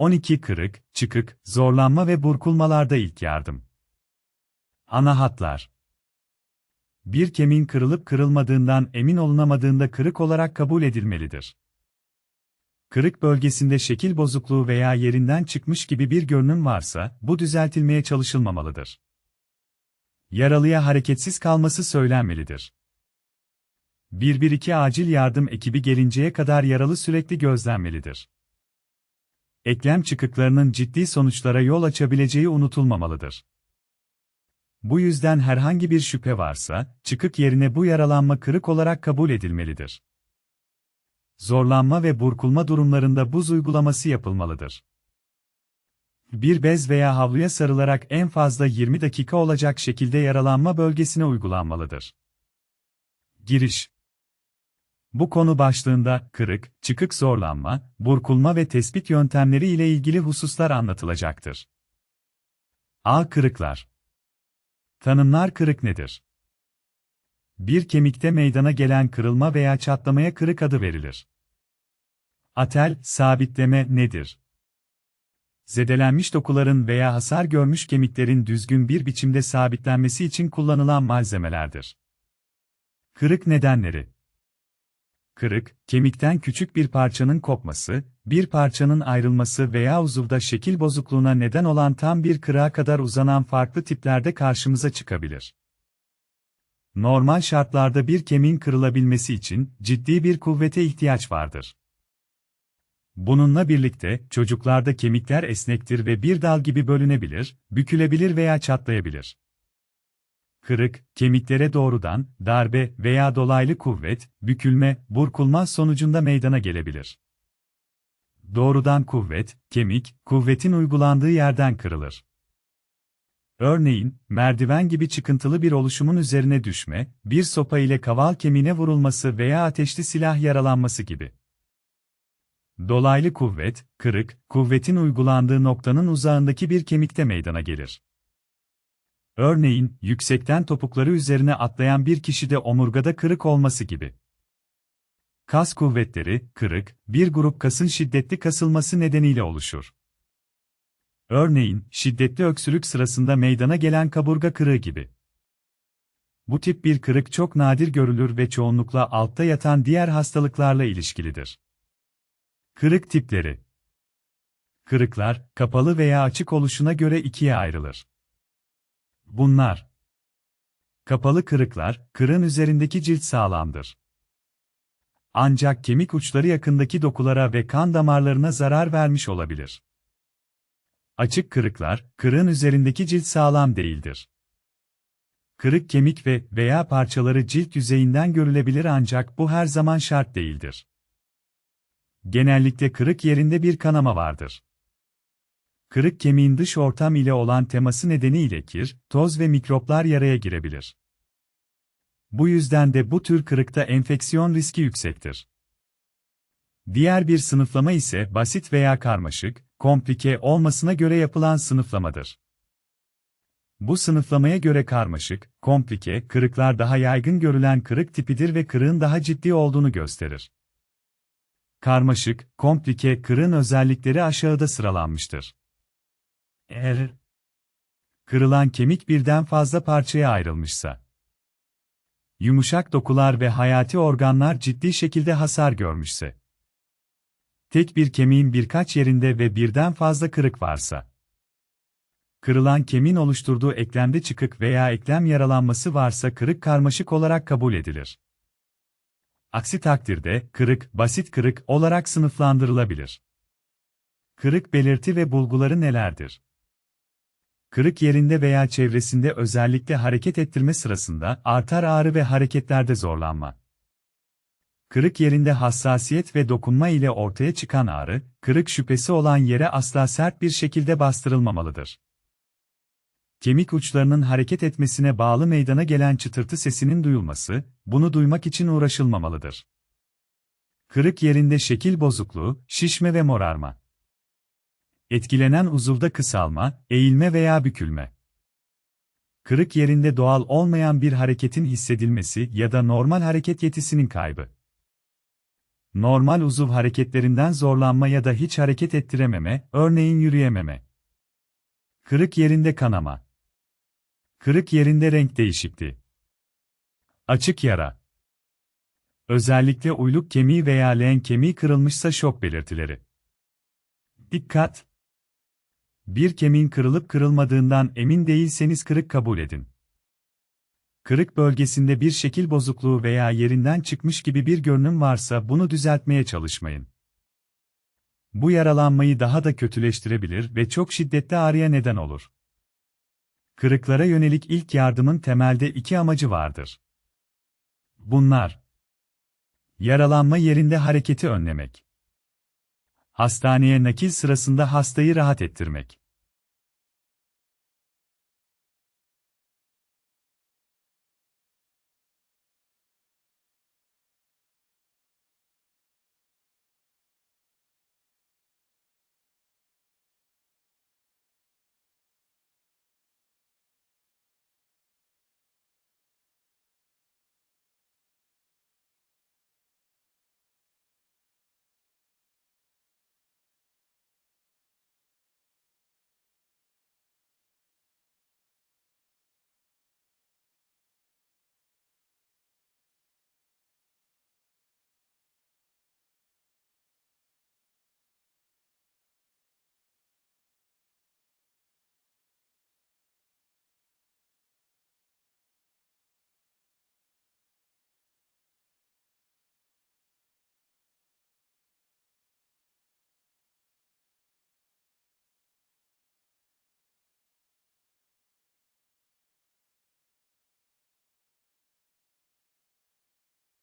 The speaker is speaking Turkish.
12 kırık, çıkık, zorlanma ve burkulmalarda ilk yardım. Ana hatlar. Bir kemiğin kırılıp kırılmadığından emin olunamadığında kırık olarak kabul edilmelidir. Kırık bölgesinde şekil bozukluğu veya yerinden çıkmış gibi bir görünüm varsa, bu düzeltilmeye çalışılmamalıdır. Yaralıya hareketsiz kalması söylenmelidir. 112 acil yardım ekibi gelinceye kadar yaralı sürekli gözlenmelidir. Eklem çıkıklarının ciddi sonuçlara yol açabileceği unutulmamalıdır. Bu yüzden herhangi bir şüphe varsa, çıkık yerine bu yaralanma kırık olarak kabul edilmelidir. Zorlanma ve burkulma durumlarında buz uygulaması yapılmalıdır. Bir bez veya havluya sarılarak en fazla 20 dakika olacak şekilde yaralanma bölgesine uygulanmalıdır. Giriş Bu konu başlığında kırık, çıkık zorlanma, burkulma ve tespit yöntemleri ile ilgili hususlar anlatılacaktır. A. Kırıklar Tanımlar kırık nedir? Bir kemikte meydana gelen kırılma veya çatlamaya kırık adı verilir. Atel, sabitleme nedir? Zedelenmiş dokuların veya hasar görmüş kemiklerin düzgün bir biçimde sabitlenmesi için kullanılan malzemelerdir. Kırık nedenleri Kırık, kemikten küçük bir parçanın kopması, bir parçanın ayrılması veya uzuvda şekil bozukluğuna neden olan tam bir kırığa kadar uzanan farklı tiplerde karşımıza çıkabilir. Normal şartlarda bir kemiğin kırılabilmesi için ciddi bir kuvvete ihtiyaç vardır. Bununla birlikte, çocuklarda kemikler esnektir ve bir dal gibi bölünebilir, bükülebilir veya çatlayabilir. Kırık, kemiklere doğrudan, darbe veya dolaylı kuvvet, bükülme, burkulma sonucunda meydana gelebilir. Doğrudan kuvvet, kemik, kuvvetin uygulandığı yerden kırılır. Örneğin, merdiven gibi çıkıntılı bir oluşumun üzerine düşme, bir sopa ile kaval kemiğine vurulması veya ateşli silah yaralanması gibi. Dolaylı kuvvet, kırık, kuvvetin uygulandığı noktanın uzağındaki bir kemikte meydana gelir. Örneğin, yüksekten topukları üzerine atlayan bir kişide omurgada kırık olması gibi. Kas kuvvetleri, kırık, bir grup kasın şiddetli kasılması nedeniyle oluşur. Örneğin, şiddetli öksürük sırasında meydana gelen kaburga kırığı gibi. Bu tip bir kırık çok nadir görülür ve çoğunlukla altta yatan diğer hastalıklarla ilişkilidir. Kırık tipleri Kırıklar, kapalı veya açık oluşuna göre ikiye ayrılır. Bunlar Kapalı kırıklar, kırığın üzerindeki cilt sağlamdır. Ancak kemik uçları yakındaki dokulara ve kan damarlarına zarar vermiş olabilir. Açık kırıklar, kırığın üzerindeki cilt sağlam değildir. Kırık kemik ve veya parçaları cilt yüzeyinden görülebilir ancak bu her zaman şart değildir. Genellikle kırık yerinde bir kanama vardır. Kırık kemiğin dış ortam ile olan teması nedeniyle kir, toz ve mikroplar yaraya girebilir. Bu yüzden de bu tür kırıkta enfeksiyon riski yüksektir. Diğer bir sınıflama ise basit veya karmaşık, komplike olmasına göre yapılan sınıflamadır. Bu sınıflamaya göre karmaşık, komplike, kırıklar daha yaygın görülen kırık tipidir ve kırığın daha ciddi olduğunu gösterir. Karmaşık, komplike kırığın özellikleri aşağıda sıralanmıştır. Eğer kırılan kemik birden fazla parçaya ayrılmışsa, yumuşak dokular ve hayati organlar ciddi şekilde hasar görmüşse, tek bir kemiğin birkaç yerinde ve birden fazla kırık varsa, kırılan kemiğin oluşturduğu eklemde çıkık veya eklem yaralanması varsa kırık karmaşık olarak kabul edilir. Aksi takdirde, kırık, basit kırık olarak sınıflandırılabilir. Kırık belirti ve bulguları nelerdir? Kırık yerinde veya çevresinde özellikle hareket ettirme sırasında artar ağrı ve hareketlerde zorlanma. Kırık yerinde hassasiyet ve dokunma ile ortaya çıkan ağrı, kırık şüphesi olan yere asla sert bir şekilde bastırılmamalıdır. Kemik uçlarının hareket etmesine bağlı meydana gelen çıtırtı sesinin duyulması, bunu duymak için uğraşılmamalıdır. Kırık yerinde şekil bozukluğu, şişme ve morarma. Etkilenen uzuvda kısalma, eğilme veya bükülme. Kırık yerinde doğal olmayan bir hareketin hissedilmesi ya da normal hareket yetisinin kaybı. Normal uzuv hareketlerinden zorlanma ya da hiç hareket ettirememe, örneğin yürüyememe. Kırık yerinde kanama. Kırık yerinde renk değişikliği. Açık yara. Özellikle uyluk kemiği veya leğen kemiği kırılmışsa şok belirtileri. Dikkat! Bir kemiğin kırılıp kırılmadığından emin değilseniz kırık kabul edin. Kırık bölgesinde bir şekil bozukluğu veya yerinden çıkmış gibi bir görünüm varsa bunu düzeltmeye çalışmayın. Bu yaralanmayı daha da kötüleştirebilir ve çok şiddetli ağrıya neden olur. Kırıklara yönelik ilk yardımın temelde iki amacı vardır. Bunlar Yaralanma yerinde hareketi önlemek. Hastaneye nakil sırasında hastayı rahat ettirmek.